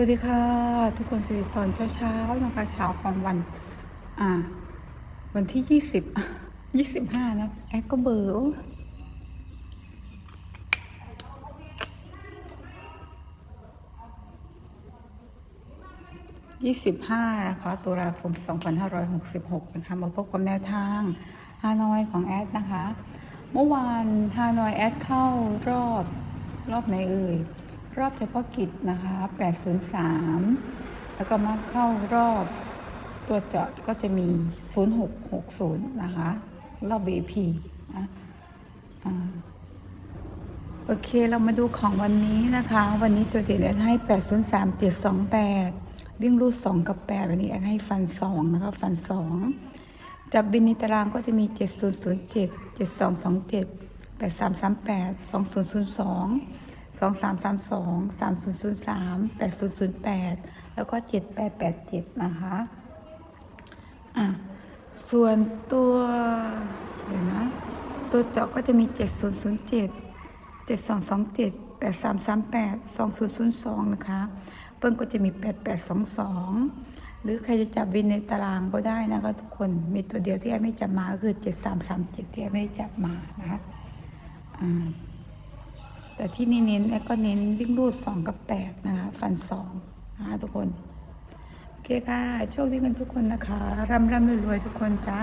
วัสดีค่ะ ทุกคนสวัสดีตอนเช้าๆนะคะเช้าของวัน อ่า วันที่ยี่สิบยี่สิบห้านะแอดก็เบอร์โอ้ยี่สิบห้านะคะตุลาคมสองพันห้าร้อยหกสิบหกนะคะมาพบกับแนวทางฮานอยของแอดนะคะ เมื่อวานฮานอยแอดเข้ารอบรอบไหนเอ่ย รอบเฉพาะกิจนะคะ 803 แล้วก็มาเข้ารอบตัวเจาะก็จะมี 0660 นะคะ รอบ BP นะโอเค เรามาดูของวันนี้นะคะ วันนี้ตัวเด่นแอนให้ 803 728 วิ่งรูด 2 กับ 8 วันนี้แอนให้ฟัน 2 นะคะ ฟัน 2 จับบินในตารางก็จะมี 7007 7227 8338 2002 สองสามสามสองสามศูนย์ศูนย์สามแปดศูนย์ศูนย์แปดแล้วก็เจ็ดแปดแปดเจ็ดนะคะอะส่วนตัวเดี๋ยวนะ ตัวเจาะก็จะมีเจ็ดศูนย์ศูนย์เจ็ดเจ็ดสองสองเจ็ดแปดสามสามแปดสองศูนย์ศูนย์สองนะคะเปิ้ลก็จะมีแปดแปดสองสองหรือใครจะจับวินในตารางก็ได้นะคะทุกคนมีตัวเดียวที่แอไม่จับมาก็คือเจ็ดสามสามเจ็ดที่แอไม่ได้จับมานะคะอ่า แต่ที่นี่เน้นแล้วก็เน้นวิ่งรูดสองกับแปดนะคะ ฟันสองนะคะทุกคน โอเคค่ะ โชคดีกันทุกคนนะคะร่ำร่ำรวยๆทุกคนจ้า